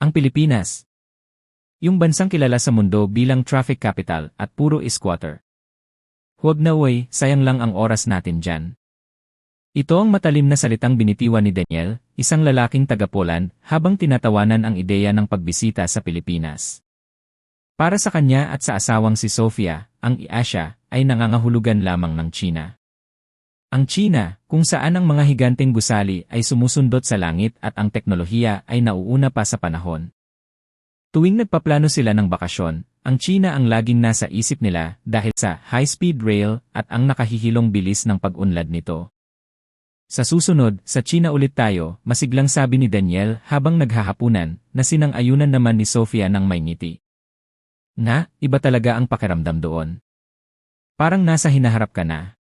Ang Pilipinas. Yung bansang kilala sa mundo bilang traffic capital at puro squatter. Huwag na way, sayang lang ang oras natin dyan. Ito ang matalim na salitang binitiwan ni Daniel, isang lalaking taga-Poland, habang tinatawanan ang ideya ng pagbisita sa Pilipinas. Para sa kanya at sa asawang si Sofia, ang Asia ay nangangahulugan lamang ng China. Ang China, kung saan ang mga higanteng gusali ay sumusundot sa langit at ang teknolohiya ay nauuna pa sa panahon. Tuwing nagpaplano sila ng bakasyon, ang China ang laging nasa isip nila dahil sa high-speed rail at ang nakahihilong bilis ng pag-unlad nito. Sa susunod, sa China ulit tayo, masiglang sabi ni Daniel habang naghahapunan, na sinang-ayunan naman ni Sofia ng may ngiti. Na, iba talaga ang pakiramdam doon. Parang nasa hinaharap ka na.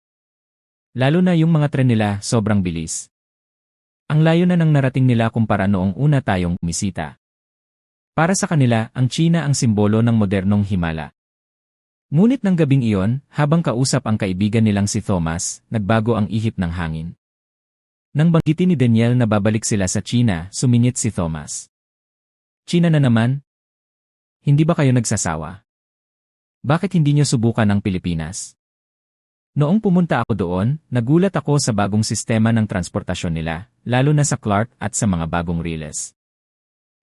Lalo na yung mga tren nila sobrang bilis. Ang layo na ng narating nila kumpara noong una tayong misita. Para sa kanila, ang China ang simbolo ng modernong himala. Ngunit ng gabing iyon, habang kausap ang kaibigan nilang si Thomas, nagbago ang ihip ng hangin. Nang banggitin ni Daniel na babalik sila sa China, sumingit si Thomas. China na naman, hindi ba kayo nagsasawa? Bakit hindi niyo subukan ang Pilipinas? Noong pumunta ako doon, nagulat ako sa bagong sistema ng transportasyon nila, lalo na sa Clark at sa mga bagong riles.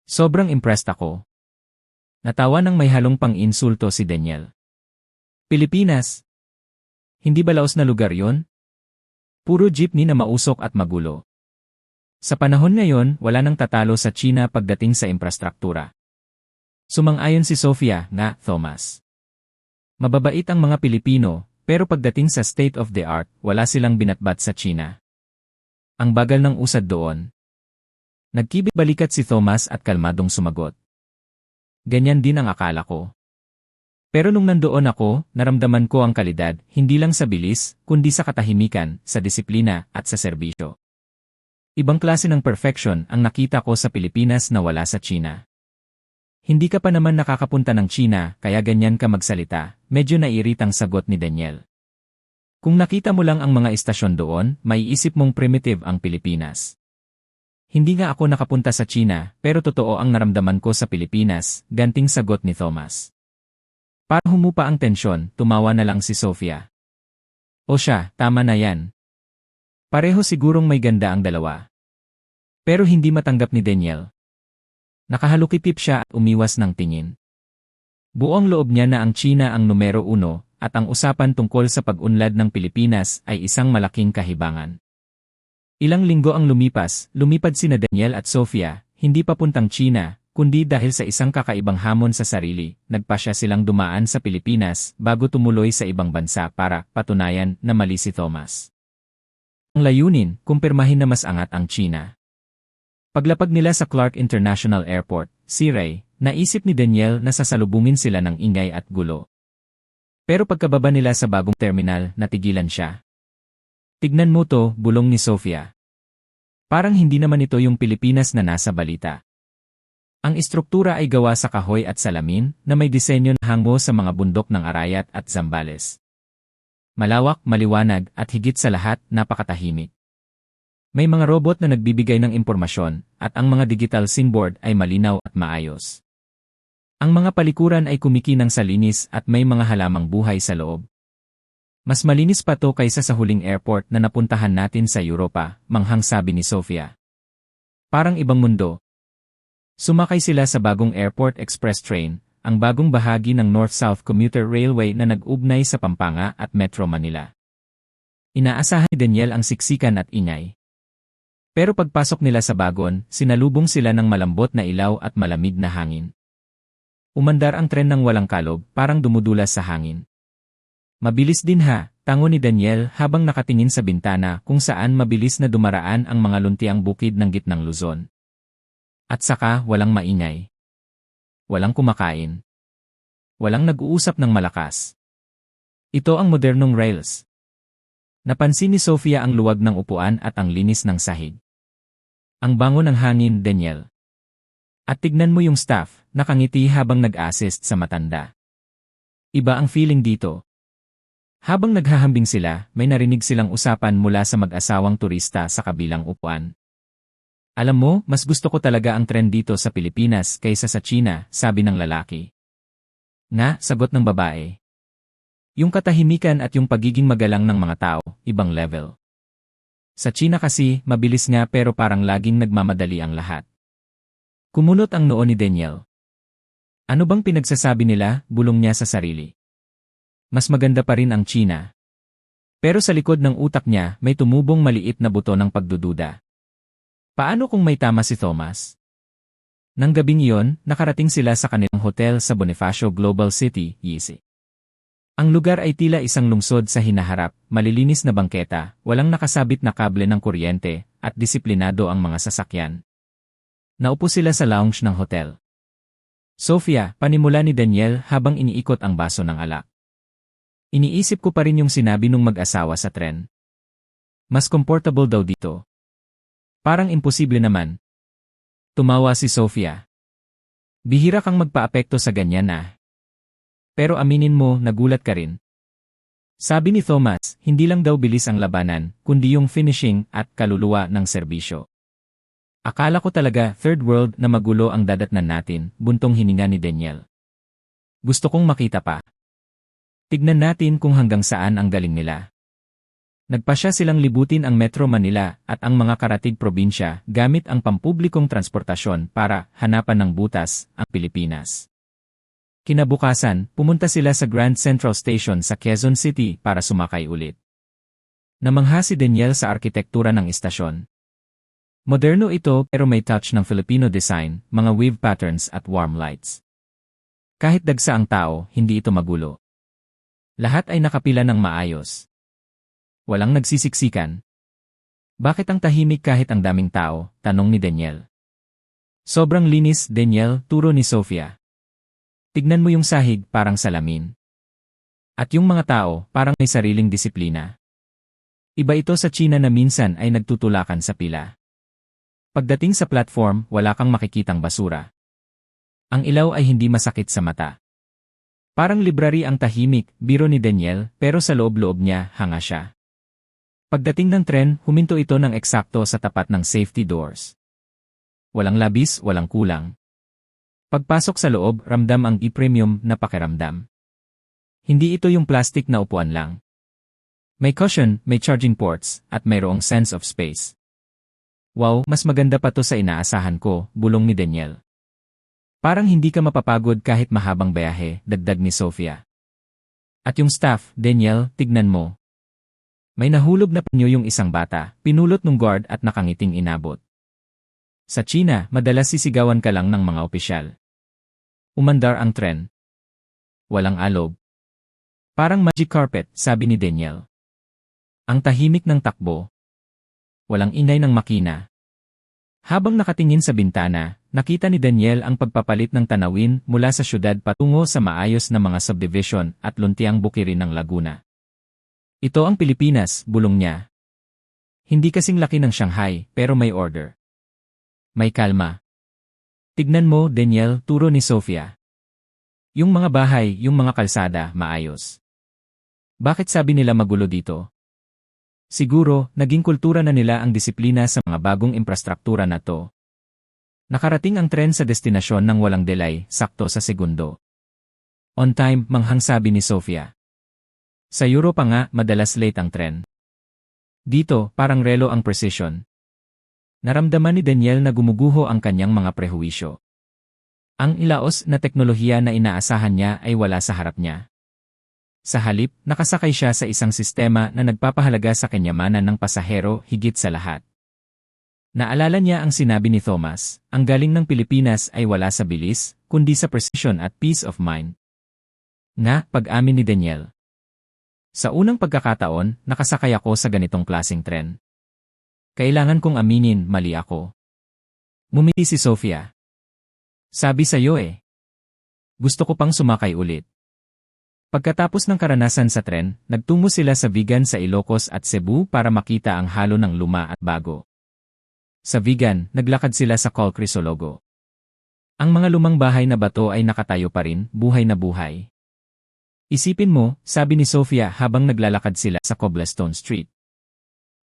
Sobrang impressed ako. Natawa ng may halong pang-insulto si Daniel. Pilipinas? Hindi ba laos na lugar yon? Puro jeepney na mausok at magulo. Sa panahon ngayon, wala nang tatalo sa China pagdating sa infrastruktura. Sumang-ayon si Sofia na Thomas. Mababait ang mga Pilipino, pero pagdating sa state of the art, wala silang binatbat sa China. Ang bagal ng usad doon. Nagkibig balikat si Thomas at kalmadong sumagot. Ganyan din ang akala ko. Pero nung nandoon ako, naramdaman ko ang kalidad, hindi lang sa bilis, kundi sa katahimikan, sa disiplina, at sa serbisyo. Ibang klase ng perfection ang nakita ko sa Pilipinas na wala sa China. Hindi ka pa naman nakakapunta ng China, kaya ganyan ka magsalita, medyo nairitang sagot ni Daniel. Kung nakita mo lang ang mga istasyon doon, maiisip mong primitive ang Pilipinas. Hindi nga ako nakapunta sa China, pero totoo ang naramdaman ko sa Pilipinas, ganting sagot ni Thomas. Para humupa ang tensyon, tumawa na lang si Sofia. O siya, tama na yan. Pareho sigurong may ganda ang dalawa. Pero hindi matanggap ni Daniel, Nakahalukipip siya at umiwas ng tingin. Buong loob niya na ang China ang numero uno at ang usapan tungkol sa pag-unlad ng Pilipinas ay isang malaking kahibangan. Ilang linggo ang lumipas, lumipad sina Daniel at Sofia, hindi papuntang China, kundi dahil sa isang kakaibang hamon sa sarili, nagpasya silang dumaan sa Pilipinas bago tumuloy sa ibang bansa para patunayan na mali si Thomas. Ang layunin, kumpirmahin na mas angat ang China. Paglapag nila sa Clark International Airport, si Ray, naisip ni Daniel na sasalubungin sila ng ingay at gulo. Pero pagkababa nila sa bagong terminal, natigilan siya. Tignan mo to, bulong ni Sofia. Parang hindi naman ito yung Pilipinas na nasa balita. Ang istruktura ay gawa sa kahoy at salamin na may disenyo na hango sa mga bundok ng Arayat at Zambales. Malawak, maliwanag at higit sa lahat, napakatahimik. May mga robot na nagbibigay ng impormasyon, at ang mga digital sinboard ay malinaw at maayos. Ang mga palikuran ay kumikinang sa linis at may mga halamang buhay sa loob. Mas malinis pa to kaysa sa huling airport na napuntahan natin sa Europa, manghang sabi ni Sofia. Parang ibang mundo. Sumakay sila sa bagong airport express train, ang bagong bahagi ng North-South Commuter Railway na nag-ugnay sa Pampanga at Metro Manila. Inaasahan ni Daniel ang siksikan at ingay. Pero pagpasok nila sa bagon, sinalubong sila ng malambot na ilaw at malamig na hangin. Umandar ang tren ng walang kalob, parang dumudulas sa hangin. Mabilis din ha, tango ni Daniel habang nakatingin sa bintana kung saan mabilis na dumaraan ang mga luntiang bukid ng gitnang Luzon. At saka walang maingay. Walang kumakain. Walang nag-uusap ng malakas. Ito ang modernong rails. Napansin ni Sofia ang luwag ng upuan at ang linis ng sahig. Ang bango ng hangin, Daniel. At tignan mo yung staff, nakangiti habang nag-assist sa matanda. Iba ang feeling dito. Habang naghahambing sila, may narinig silang usapan mula sa mag-asawang turista sa kabilang upuan. Alam mo, mas gusto ko talaga ang trend dito sa Pilipinas kaysa sa China, sabi ng lalaki. Nga, sagot ng babae. Yung katahimikan at yung pagiging magalang ng mga tao, ibang level. Sa China kasi, mabilis nga pero parang laging nagmamadali ang lahat. Kumunot ang noo ni Daniel. Ano bang pinagsasabi nila, bulong niya sa sarili. Mas maganda pa rin ang China. Pero sa likod ng utak niya, may tumubong maliit na buto ng pagdududa. Paano kung may tama si Thomas? Nang gabing iyon, nakarating sila sa kanilang hotel sa Bonifacio Global City, Yisi. Ang lugar ay tila isang lungsod sa hinaharap, malilinis na bangketa, walang nakasabit na kable ng kuryente, at disiplinado ang mga sasakyan. Naupo sila sa lounge ng hotel. Sofia, panimula ni Daniel habang iniikot ang baso ng alak. Iniisip ko pa rin yung sinabi nung mag-asawa sa tren. Mas comfortable daw dito. Parang imposible naman. Tumawa si Sofia. Bihira kang magpaapekto sa ganyan na. Pero aminin mo, nagulat ka rin. Sabi ni Thomas, hindi lang daw bilis ang labanan, kundi yung finishing at kaluluwa ng serbisyo. Akala ko talaga third world na magulo ang dadatnan natin, buntong hininga ni Daniel. Gusto kong makita pa. Tignan natin kung hanggang saan ang galing nila. Nagpasya silang libutin ang Metro Manila at ang mga karatig probinsya gamit ang pampublikong transportasyon para hanapan ng butas ang Pilipinas. Kinabukasan, pumunta sila sa Grand Central Station sa Quezon City para sumakay ulit. Namangha si Daniel sa arkitektura ng istasyon. Moderno ito pero may touch ng Filipino design, mga weave patterns at warm lights. Kahit dagsa ang tao, hindi ito magulo. Lahat ay nakapila ng maayos. Walang nagsisiksikan. Bakit ang tahimik kahit ang daming tao? Tanong ni Daniel. Sobrang linis, Daniel, turo ni Sofia. Tignan mo yung sahig parang salamin. At yung mga tao parang may sariling disiplina. Iba ito sa China na minsan ay nagtutulakan sa pila. Pagdating sa platform, wala kang makikitang basura. Ang ilaw ay hindi masakit sa mata. Parang library ang tahimik, biro ni Daniel, pero sa loob-loob niya, hanga siya. Pagdating ng tren, huminto ito ng eksakto sa tapat ng safety doors. Walang labis, walang kulang. Pagpasok sa loob, ramdam ang e-premium na pakiramdam. Hindi ito yung plastic na upuan lang. May cushion, may charging ports, at mayroong sense of space. Wow, mas maganda pa to sa inaasahan ko, bulong ni Daniel. Parang hindi ka mapapagod kahit mahabang bayahe, dagdag ni Sofia. At yung staff, Daniel, tignan mo. May nahulog na panyo yung isang bata, pinulot ng guard at nakangiting inabot. Sa China, madalas sisigawan ka lang ng mga opisyal. Umandar ang tren. Walang alob. Parang magic carpet, sabi ni Daniel. Ang tahimik ng takbo. Walang inay ng makina. Habang nakatingin sa bintana, nakita ni Daniel ang pagpapalit ng tanawin mula sa syudad patungo sa maayos na mga subdivision at luntiang bukirin ng Laguna. Ito ang Pilipinas, bulong niya. Hindi kasing laki ng Shanghai, pero may order. May kalma. Tignan mo, Daniel, turo ni Sofia. Yung mga bahay, yung mga kalsada, maayos. Bakit sabi nila magulo dito? Siguro, naging kultura na nila ang disiplina sa mga bagong infrastruktura na to. Nakarating ang tren sa destinasyon ng walang delay, sakto sa segundo. On time, manghang sabi ni Sofia. Sa Europa nga, madalas late ang tren. Dito, parang relo ang precision. Naramdaman ni Daniel na gumuguho ang kanyang mga prehuwisyo. Ang ilaos na teknolohiya na inaasahan niya ay wala sa harap niya. Sa halip, nakasakay siya sa isang sistema na nagpapahalaga sa kenyamanan ng pasahero higit sa lahat. Naalala niya ang sinabi ni Thomas, ang galing ng Pilipinas ay wala sa bilis, kundi sa precision at peace of mind. Nga, pag-amin ni Daniel. Sa unang pagkakataon, nakasakay ako sa ganitong klasing tren. Kailangan kong aminin, mali ako. Mumiti si Sofia. Sabi sa iyo eh. Gusto ko pang sumakay ulit. Pagkatapos ng karanasan sa tren, nagtungo sila sa Vigan sa Ilocos at Cebu para makita ang halo ng luma at bago. Sa Vigan, naglakad sila sa Col Crisologo. Ang mga lumang bahay na bato ay nakatayo pa rin, buhay na buhay. Isipin mo, sabi ni Sofia habang naglalakad sila sa Cobblestone Street.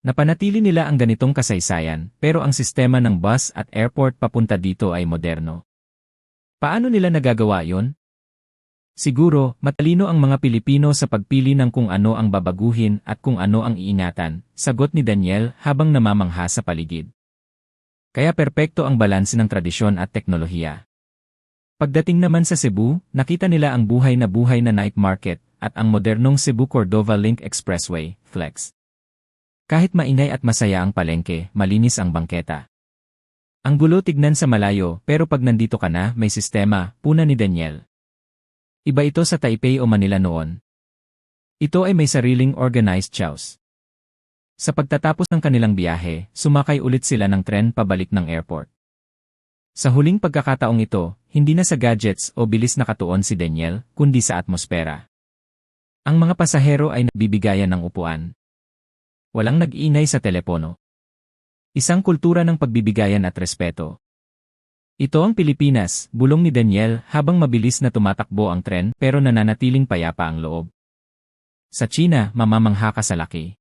Napanatili nila ang ganitong kasaysayan, pero ang sistema ng bus at airport papunta dito ay moderno. Paano nila nagagawa yon? Siguro, matalino ang mga Pilipino sa pagpili ng kung ano ang babaguhin at kung ano ang iingatan, sagot ni Daniel habang namamangha sa paligid. Kaya perpekto ang balanse ng tradisyon at teknolohiya. Pagdating naman sa Cebu, nakita nila ang buhay na buhay na night market at ang modernong Cebu-Cordova Link Expressway, Flex. Kahit mainay at masaya ang palengke, malinis ang bangketa. Ang gulo tignan sa malayo pero pag nandito ka na, may sistema, puna ni Daniel. Iba ito sa Taipei o Manila noon. Ito ay may sariling organized chows. Sa pagtatapos ng kanilang biyahe, sumakay ulit sila ng tren pabalik ng airport. Sa huling pagkakataong ito, hindi na sa gadgets o bilis nakatuon si Daniel, kundi sa atmosfera. Ang mga pasahero ay nabibigayan ng upuan. Walang nag-inay sa telepono. Isang kultura ng pagbibigayan at respeto. Ito ang Pilipinas, bulong ni Daniel habang mabilis na tumatakbo ang tren pero nananatiling payapa ang loob. Sa China, mamamangha ka sa laki.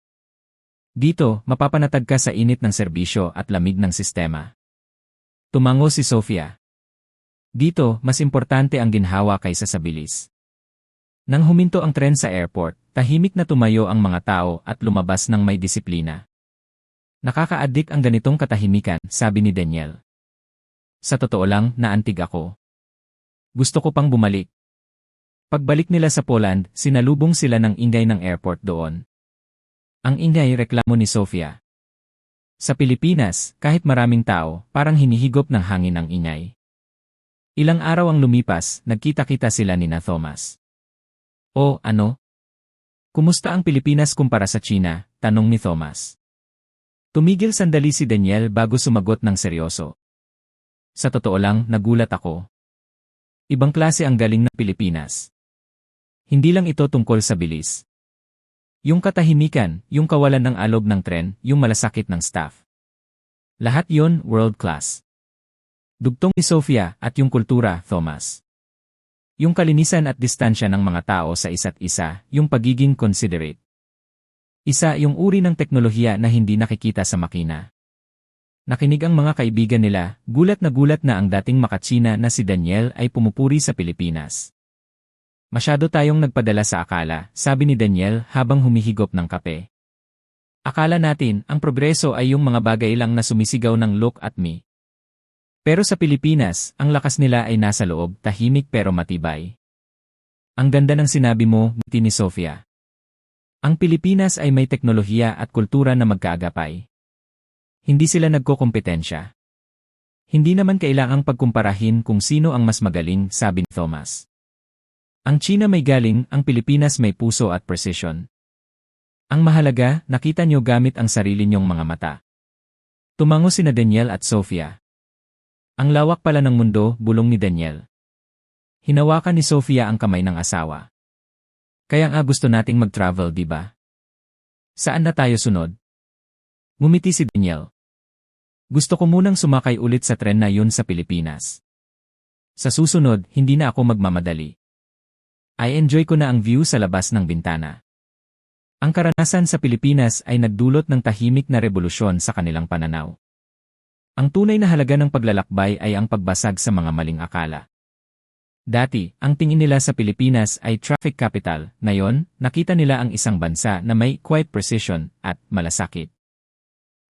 Dito, mapapanatag ka sa init ng serbisyo at lamig ng sistema. Tumango si Sofia. Dito, mas importante ang ginhawa kaysa sa bilis. Nang huminto ang tren sa airport, tahimik na tumayo ang mga tao at lumabas ng may disiplina. Nakakaadik ang ganitong katahimikan, sabi ni Daniel. Sa totoo lang, naantig ako. Gusto ko pang bumalik. Pagbalik nila sa Poland, sinalubong sila ng ingay ng airport doon. Ang ingay reklamo ni Sofia. Sa Pilipinas, kahit maraming tao, parang hinihigop ng hangin ang ingay. Ilang araw ang lumipas, nagkita-kita sila ni na Thomas. O, ano? Kumusta ang Pilipinas kumpara sa China? Tanong ni Thomas. Tumigil sandali si Daniel bago sumagot ng seryoso. Sa totoo lang, nagulat ako. Ibang klase ang galing ng Pilipinas. Hindi lang ito tungkol sa bilis. Yung katahimikan, yung kawalan ng alob ng tren, yung malasakit ng staff. Lahat yon world class. Dugtong ni Sofia at yung kultura, Thomas. Yung kalinisan at distansya ng mga tao sa isa't isa, yung pagiging considerate. Isa yung uri ng teknolohiya na hindi nakikita sa makina. Nakinig ang mga kaibigan nila, gulat na gulat na ang dating makatsina na si Daniel ay pumupuri sa Pilipinas. Masyado tayong nagpadala sa akala, sabi ni Daniel habang humihigop ng kape. Akala natin, ang progreso ay yung mga bagay lang na sumisigaw ng look at me. Pero sa Pilipinas, ang lakas nila ay nasa loob, tahimik pero matibay. Ang ganda ng sinabi mo, ngiti ni Sofia. Ang Pilipinas ay may teknolohiya at kultura na magkaagapay. Hindi sila nagkokompetensya. Hindi naman kailangang pagkumparahin kung sino ang mas magaling, sabi ni Thomas. Ang China may galing, ang Pilipinas may puso at precision. Ang mahalaga, nakita nyo gamit ang sarili nyong mga mata. Tumango sina Daniel at Sofia. Ang lawak pala ng mundo, bulong ni Daniel. Hinawakan ni Sofia ang kamay ng asawa. Kaya nga gusto nating mag-travel, di ba? Saan na tayo sunod? Ngumiti si Daniel. Gusto ko munang sumakay ulit sa tren na yun sa Pilipinas. Sa susunod, hindi na ako magmamadali. I enjoy ko na ang view sa labas ng bintana. Ang karanasan sa Pilipinas ay nagdulot ng tahimik na revolusyon sa kanilang pananaw. Ang tunay na halaga ng paglalakbay ay ang pagbasag sa mga maling akala. Dati, ang tingin nila sa Pilipinas ay traffic capital, ngayon, nakita nila ang isang bansa na may quiet precision at malasakit.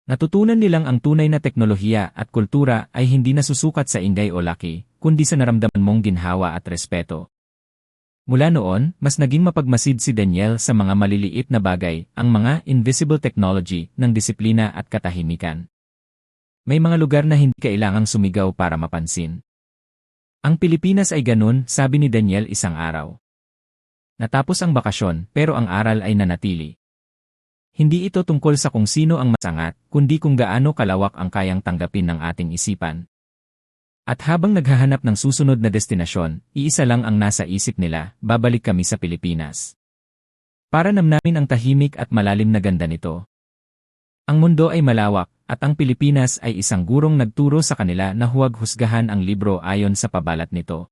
Natutunan nilang ang tunay na teknolohiya at kultura ay hindi nasusukat sa ingay o laki, kundi sa naramdaman mong ginhawa at respeto. Mula noon, mas naging mapagmasid si Daniel sa mga maliliit na bagay, ang mga invisible technology ng disiplina at katahimikan. May mga lugar na hindi kailangang sumigaw para mapansin. Ang Pilipinas ay ganun, sabi ni Daniel isang araw. Natapos ang bakasyon, pero ang aral ay nanatili. Hindi ito tungkol sa kung sino ang masangat, kundi kung gaano kalawak ang kayang tanggapin ng ating isipan. At habang naghahanap ng susunod na destinasyon, iisa lang ang nasa isip nila, babalik kami sa Pilipinas. Para namnamin ang tahimik at malalim na ganda nito. Ang mundo ay malawak, at ang Pilipinas ay isang gurong nagturo sa kanila na huwag husgahan ang libro ayon sa pabalat nito.